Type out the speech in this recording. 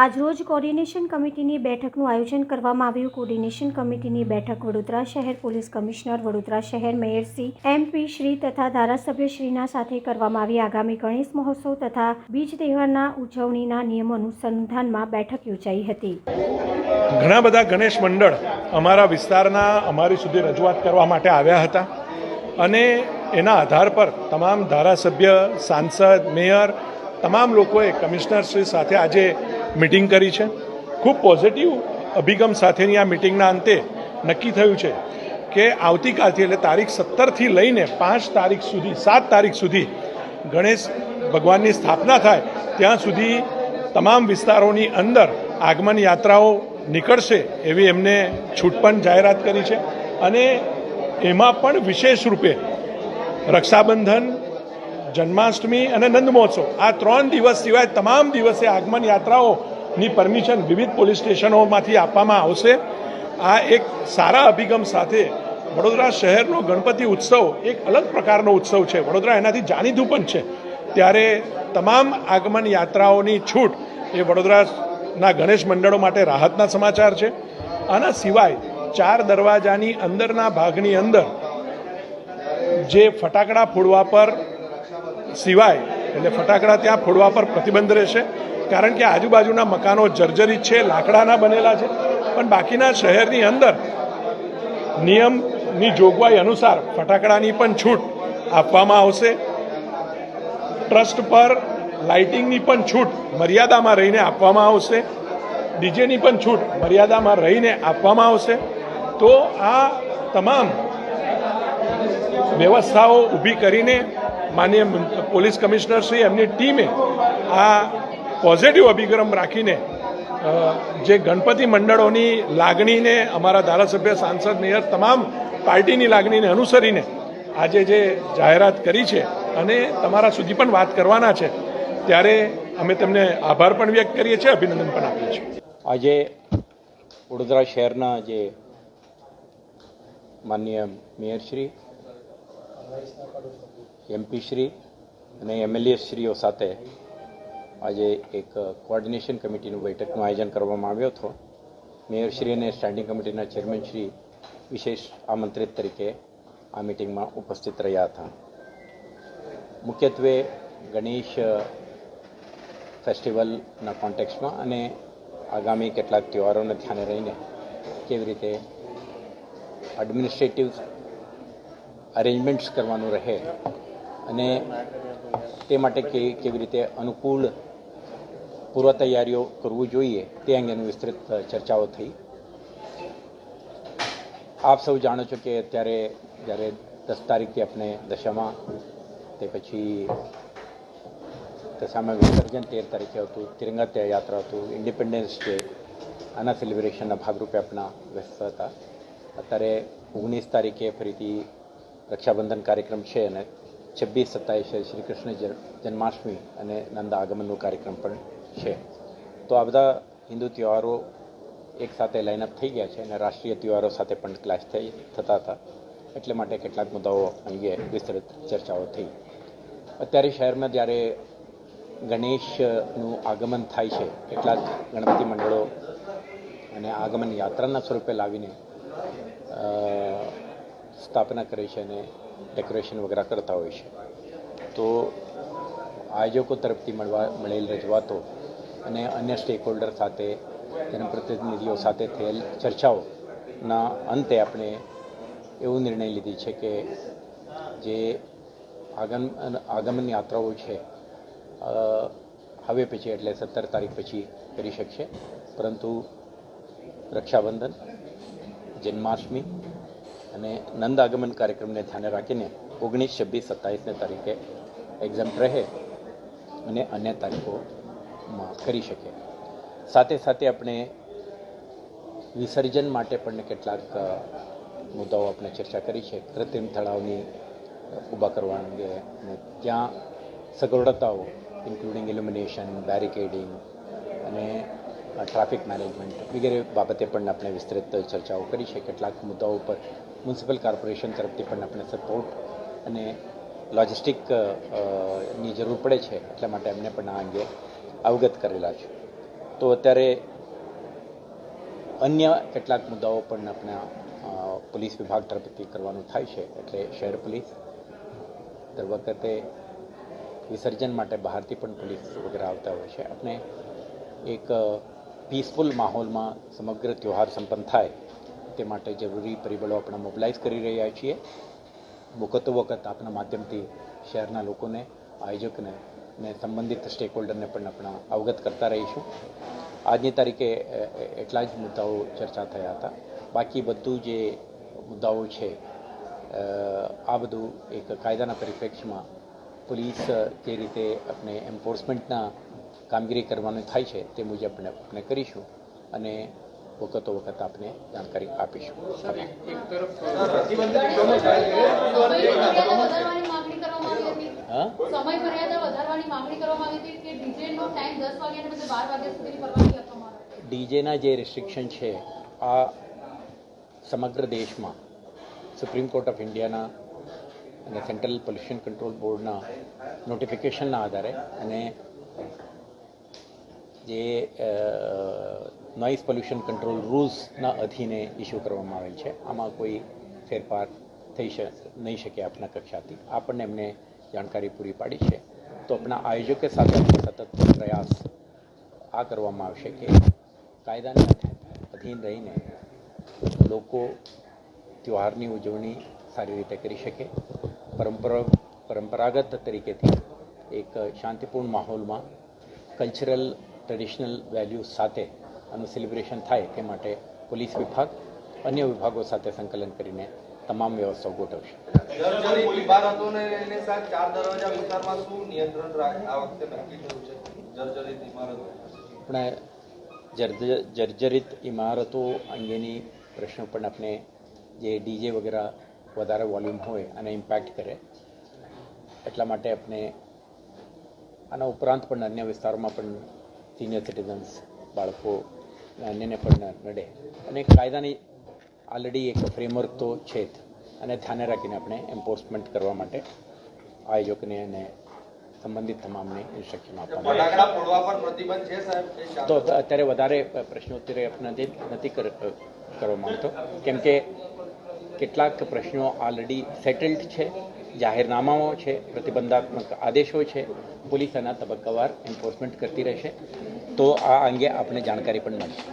આજરોજ કોર્ડિનેશન કમિટીની બેઠકનું આયોજન કરવામાં આવ્યું. કોર્ડિનેશન કમિટીની બેઠક વડોદરા શહેર પોલીસ કમિશનર, વડોદરા શહેર મેયર શ્રી એમપી શ્રી તથા ધારાસભ્યશ્રીના સાથે કરવામાં આવી આગામી ગણેશ મહોત્સવ તથા બીજ તહેવારના ઉજવણીના નિયમો અનુસંધાનમાં બેઠક યોજાઈ હતી. ઘણા બધા ગણેશ મંડળ અમારા વિસ્તારના અમારી સુધી રજૂઆત કરવા માટે આવ્યા હતા અને એના આધાર પર તમામ ધારાસભ્ય, સાંસદ, મેયર, તમામ લોકોએ કમિશનરશ્રી સાથે આજે મિટિંગ કરી છે. ખૂબ પોઝિટિવ અભિગમ સાથેની આ મિટિંગના અંતે નક્કી થયું છે કે આવતીકાલથી એટલે તારીખ સત્તરથી લઈને પાંચ તારીખ સુધી, સાત તારીખ સુધી ગણેશ ભગવાનની સ્થાપના થાય, ત્યાં સુધી તમામ વિસ્તારોની અંદર આગમન યાત્રાઓ નીકળશે એવી એમને છૂટ પણ જાહેરાત કરી છે. અને એમાં પણ વિશેષ રૂપે રક્ષાબંધન જન્માષ્ટમી અને નંદ મહોત્સવ આ ત્રણ દિવસ સિવાય તમામ દિવસે આગમન યાત્રાઓની પરમિશન વિવિધ પોલીસ સ્ટેશનોમાંથી આપવામાં આવશે. આ એક સારા અભિગમ સાથે વડોદરા શહેરનો ગણપતિ ઉત્સવ એક અલગ પ્રકારનો ઉત્સવ છે. વડોદરા એનાથી જાણીતું પણ છે. ત્યારે તમામ આગમન યાત્રાઓની છૂટ એ વડોદરાના ગણેશ મંડળો માટે રાહતના સમાચાર છે. આના સિવાય ચાર દરવાજાની અંદરના ભાગની અંદર જે ફટાકડા ફોડવા પર સિવાય એટલે ફટાકડા ત્યાં ફોડવા પર પ્રતિબંધ રહેશે. કારણ કે આજુબાજુના મકાનો જર્જરિત છે, લાકડાના બનેલા છે. પણ બાકીના શહેરની અંદર નિયમની જોગવાઈ અનુસાર ફટાકડાની પણ છૂટ આપવામાં આવશે. ટ્રસ્ટ પર લાઇટિંગની પણ છૂટ મર્યાદામાં રહીને આપવામાં આવશે. ડીજેની પણ છૂટ મર્યાદામાં રહીને આપવામાં આવશે. તો આ તમામ વ્યવસ્થાઓ ઊભી કરીને માન્ય પોલીસ કમિશનર શ્રી એમની ટીમે આ પોઝિટિવ અભિગમ રાખીને જે ગણપતિ મંડળોની લાગણીને અમારા ધારાસભ્ય સાંસદ મેયર તમામ પાર્ટીની લાગણીને અનુસરીને આજે જે જાહેરાત કરી છે અને તમારા સુધી પણ વાત કરવાના છે, ત્યારે અમે તેમને આભાર પણ વ્યક્ત કરીએ છીએ, અભિનંદન પણ આપીએ છીએ. આજે વડોદરા શહેરના જે માન્ય મેયરશ્રી એમપીશ્રી અને એમએલએ શ્રીઓ સાથે આજે એક કોઓર્ડિનેશન કમિટીનું બેઠકનું આયોજન કરવામાં આવ્યો હતો. મેયરશ્રી અને સ્ટેન્ડિંગ કમિટીના ચેરમેનશ્રી વિશેષ આમંત્રિત તરીકે આ મિટિંગમાં ઉપસ્થિત રહ્યા હતા. મુખ્યત્વે ગણેશ ફેસ્ટિવલના કોન્ટેક્સમાં અને આગામી કેટલાક તહેવારોને ધ્યાને રહીને કેવી રીતે એડમિનિસ્ટ્રેટિવ અરેન્જમેન્ટ્સ કરવાનું રહે અને તે માટે કેવી રીતે અનુકૂળ પૂર્વ તૈયારીઓ કરવું જોઈએ તે અંગેની વિસ્તૃત ચર્ચાઓ થઈ. આપ સૌ જાણો છો કે અત્યારે જ્યારે દસ તારીખથી આપણે દશામાં તે પછી દશામાં વિસર્જન તેર તારીખે હતું તિરંગા યાત્રા હતું ઇન્ડિપેન્ડન્સ ડે, આના સેલિબ્રેશનના ભાગરૂપે આપણા વ્યસ્ત હતા. અત્યારે ઓગણીસ તારીખે ફરીથી રક્ષાબંધન કાર્યક્રમ છે અને છવ્વીસ સત્તાવીસે શ્રી કૃષ્ણ જન્માષ્ટમી અને નંદ આગમનનો કાર્યક્રમ પણ છે. તો આ બધા હિન્દુ તહેવારો એક સાથે લાઇનઅપ થઈ ગયા છે અને રાષ્ટ્રીય તહેવારો સાથે પણ ક્લાસ થઈ, થતા હતા. એટલે માટે કેટલાક મુદ્દાઓ અંગે વિસ્તૃત ચર્ચાઓ થઈ. અત્યારે શહેરમાં જ્યારે ગણેશનું આગમન થાય છે, કેટલાક ગણપતિ મંડળો અને આગમન યાત્રાના સ્વરૂપે લાવીને સ્થાપના કરે છે અને ડેકોરેશન વગેરે કરતા હોય છે. તો આયોજકો તરફથી મળવા, મળેલ રજૂઆતો અને અન્ય સ્ટેક હોલ્ડર સાથે જનપ્રતિનિધિઓ સાથે થયેલ ચર્ચાઓના અંતે આપણે એવું નિર્ણય લીધી છે કે જે આગમ આગમન યાત્રાઓ છે હવે પછી એટલે સત્તર તારીખ પછી કરી શકશે. પરંતુ રક્ષાબંધન, જન્માષ્ટમી અને નંદ આગમન કાર્યક્રમને ધ્યાને રાખીને ઓગણીસ, છવ્વીસ, સત્તાવીસને તારીખે એક્ઝામ રહે અને અન્ય તારીખોમાં કરી શકે સાથે સાથે આપણે વિસર્જન માટે પણ કેટલાક મુદ્દાઓ આપણે ચર્ચા કરી છે. કૃત્રિમ તળાવની ઊભા કરવા અંગે અને ત્યાં સગવડતાઓ ઇન્ક્લુડિંગ ઇલ્યુમિનેશન બેરિકેડિંગ અને ટ્રાફિક મેનેજમેન્ટ. વગેરે બાબતે પણ આપણે વિસ્તૃત ચર્ચાઓ કરી છે. કેટલાક મુદ્દાઓ પર મ્યુનિસિપલ કોર્પોરેશન તરફથી પણ આપણે સપોર્ટ અને લોજિસ્ટિકની જરૂર પડે છે એટલા માટે એમને પણ આ અંગે અવગત કરેલા છે. તો અત્યારે અન્ય કેટલાક મુદ્દાઓ પણ આપણા પોલીસ વિભાગ તરફથી કરવાનું થાય છે. એટલે શહેર પોલીસ દર વખતે વિસર્જન માટે બહારથી પણ પોલીસ વગેરે આવતા હોય છે. આપણે એક પીસફુલ માહોલમાં સમગ્ર ત્યોહાર સંપન્ન થાય તે માટે જરૂરી પરિબળો આપણે મોબિલાઇઝ કરી રહ્યા છીએ. વખતો વખત આપણા માધ્યમથી શહેરના લોકોને, આયોજકને ને સંબંધિત સ્ટેક હોલ્ડરને પણ આપણા અવગત કરતા રહીશું. આજની તારીખે એટલા જ મુદ્દાઓ ચર્ચા થયા હતા. બાકી બધું જે મુદ્દાઓ છે આ બધું એક કાયદાના પરિપ્રેક્ષ્યમાં પોલીસ જે રીતે આપણે એન્ફોર્સમેન્ટના કામગીરી કરવાની થાય છે તે મુજબ આપણે આપણે કરીશું અને વખતો વખત આપને જાણકારી આપીશું. વધારવાની માંગણી કરવામાં આવી હતી. હા? સમય મર્યાદા વધારવાની માંગણી કરવામાં આવી હતી કે ડીજે નો ટાઈમ દસ વાગ્યાને બદલે બાર વાગ્યા સુધીની પરવાનગી આપવામાં આવે ડીજેના જે રિસ્ટ્રિક્શન છે આ સમગ્ર દેશમાં સુપ્રીમ કોર્ટ ઓફ ઇન્ડિયાના અને સેન્ટ્રલ પોલ્યુશન કંટ્રોલ બોર્ડના નોટિફિકેશનના આધારે અને જે નોઇઝ પોલ્યુશન કંટ્રોલ રૂલ્સના અધીને ઇસ્યુ કરવામાં આવેલ છે. આમાં કોઈ ફેરફાર થઈ શ, નહીં શકે આપના કક્ષાથી. આપણને એમને જાણકારી પૂરી પાડી છે. તો આપણા આયોજકો સાથે સતત પ્રયાસ આ કરવામાં આવશે કે કાયદાને અધીન રહીને લોકો તહેવારની ઉજવણી સારી રીતે કરી શકે. પરંપરા, પરંપરાગત તરીકેથી એક શાંતિપૂર્ણ માહોલમાં કલ્ચરલ ટ્રેડિશનલ વેલ્યુ સાથે આનું સેલિબ્રેશન થાય તે માટે પોલીસ વિભાગ અન્ય વિભાગો સાથે સંકલન કરીને તમામ વ્યવસ્થાઓ ગોઠવશે. આપણે જર્જરિત ઇમારતો અંગેની પ્રશ્નો પણ આપણે જે ડીજે વગેરે વધારે વોલ્યુમ હોય અને ઇમ્પેક્ટ કરે એટલા માટે આપણે આના ઉપરાંત પણ અન્ય વિસ્તારોમાં પણ સિનિયર સિટીઝન્સ બાળકો અન્યને પણ નડે. અને કાયદાની ઓલરેડી એક ફ્રેમવર્ક તો છે જ. અને ધ્યાને રાખીને આપણે એન્ફોર્સમેન્ટ કરવા માટે આયોજકને અને સંબંધિત તમામને ઇન્સ્ટ્રક્શન આપવામાં તો અત્યારે વધારે પ્રશ્નોત્તરી નથી નથી કરવા માંગતો કેમ કે કેટલાક પ્રશ્નો ઓલરેડી સેટલ્ડ છે. જાહેરનામાઓ છે, પ્રતિબંધાત્મક આદેશો છે, પોલીસ આના તબક્કાવાર એન્ફોર્સમેન્ટ કરતી રહેશે. તો આ અંગે આપણે જાણકારી પણ મળશે.